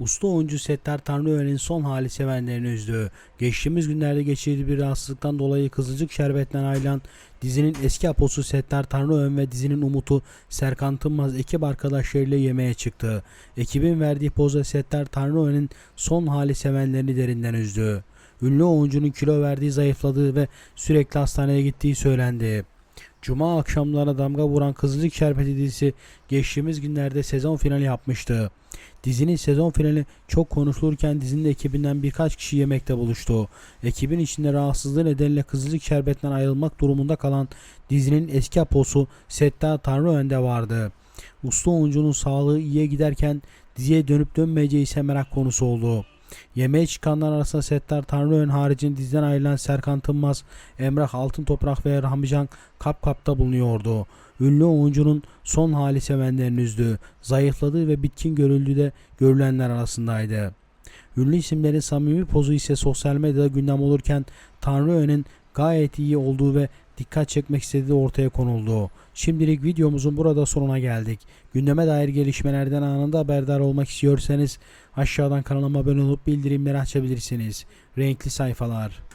Usta oyuncu Settar Tanrıören'in son hali sevenlerini üzdü. Geçtiğimiz günlerde geçirdiği bir rahatsızlıktan dolayı Kızılcık Şerbet'ten ayrılan dizinin eski aposu Settar Tanrıören ve dizinin umutu Serkan Tınmaz ekip arkadaşlarıyla yemeğe çıktı. Ekibin verdiği pozda Settar Tanrıören'in son hali sevenlerini derinden üzdü. Ünlü oyuncunun kilo verdiği zayıfladığı ve sürekli hastaneye gittiği söylendi. Cuma akşamlarına damga vuran Kızılcık Şerbeti dizisi geçtiğimiz günlerde sezon finali yapmıştı. Dizinin sezon finali çok konuşulurken dizinin ekibinden birkaç kişi yemekte buluştu. Ekibin içinde rahatsızlığı nedeniyle Kızılcık Şerbeti'nden ayrılmak durumunda kalan dizinin eski aposu Settar Tanrıören'de vardı. Usta oyuncunun sağlığı iyiye giderken diziye dönüp dönmeyeceği ise merak konusu oldu. Yemeğe çıkanlar arasında Settar Tanrıören haricinde diziden ayrılan Serkan Tınmaz, Emrah Altın Toprak ve Rahmican Kapkap'ta bulunuyordu. Ünlü oyuncunun son hali sevenlerini üzdü. Zayıfladığı ve bitkin görüldüğü de görülenler arasındaydı. Ünlü isimlerin samimi pozu ise sosyal medyada gündem olurken Tanrıören'in gayet iyi olduğu ve dikkat çekmek istediği ortaya konuldu. Şimdilik videomuzun burada sonuna geldik. Gündeme dair gelişmelerden anında haberdar olmak istiyorsanız aşağıdan kanalıma abone olup bildirimleri açabilirsiniz. Renkli sayfalar.